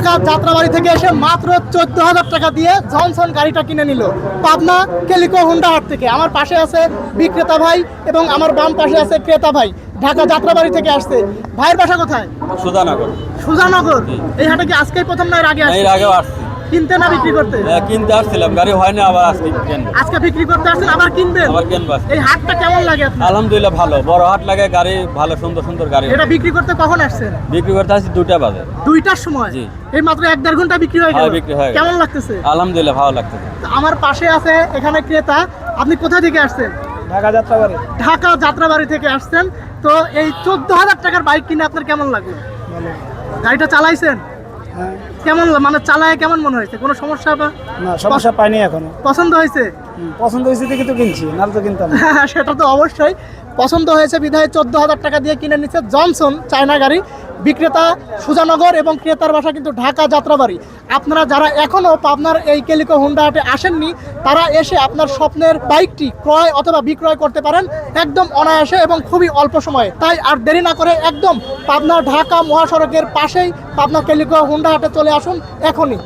ঢাকা যাত্রাবাড়ি থেকে এসে মাত্র চোদ্দ হাজার টাকা দিয়ে জনসন গাড়িটা কিনে নিল পাবনা কেলিকো হুন্ডা হাট থেকে। আমার পাশে আছে বিক্রেতা ভাই এবং আমার বাম পাশে আছে ক্রেতা ভাই। ঢাকা যাত্রাবাড়ি থেকে আসছে। ভাইয়ের বাসা কোথায়? সুজানগর সুজানগর। এই হাটে কি আজকেই প্রথম না এর আগে আসে এর আগেও আসছি। কিনতে না বিক্রি করতে? হ্যাঁ, কিনতে আসছিলাম। গাড়ি হয় না আবার আজকে কেন আজকে বিক্রি করতে আসছেন আবার কিনবেন? আবার কেনবো এই হাটটা কেমন লাগে আপনার? আলহামদুলিল্লাহ ভালো। বড় হাট লাগে গাড়ি ভালো সুন্দর সুন্দর গাড়ি এটা বিক্রি করতে কখন আসছেন? বিক্রি করতে আসছি দুটা বাজে। দুইটার সময়? জি। এই মাত্র এক দেড় ঘণ্টা বিক্রি হয়ে গেল। হ্যাঁ, বিক্রি হয়ে কেমন লাগতেছে? আলহামদুলিল্লাহ ভালো লাগতেছে। আমার পাশে আছে এখানে ক্রেতা। আপনি কোথা থেকে আসছেন? ঢাকা যাত্রাবাড়ি। ঢাকা যাত্রাবাড়ি থেকে আসছেন। তো এই চোদ্দ হাজার টাকার বাইক কিনে আপনার কেমন লাগল? ভালো। গাড়িটা চালাইছেন? কেমন মানে চালায় কেমন মনে হয়েছে? কোনো সমস্যা বা না সমস্যা পাইনি এখনও। পছন্দ হয়েছে? পছন্দ হয়েছে দেখে তো কিনছি নাহলে তো কিনতাম। হ্যাঁ, সেটা তো অবশ্যই। পছন্দ হয়েছে বিধায় চোদ্দ হাজার টাকা দিয়ে কিনে নিচ্ছে জনসন চায়না গাড়ি। বিক্রেতা সুজানগর এবং ক্রেতার বাসা কিন্তু ঢাকা যাত্রাবাড়ি। আপনারা যারা এখনও পাবনার এই কেলিকো হুন্ডা হাটে আসেননি, তারা এসে আপনার স্বপ্নের বাইকটি ক্রয় অথবা বিক্রয় করতে পারেন একদম অনায়াসে এবং খুবই অল্প সময়ে। তাই আর দেরি না করে একদম পাবনা ঢাকা মহাসড়কের পাশেই পাবনা কেলিকো হুন্ডা হাটে চলে আসুন এখনই।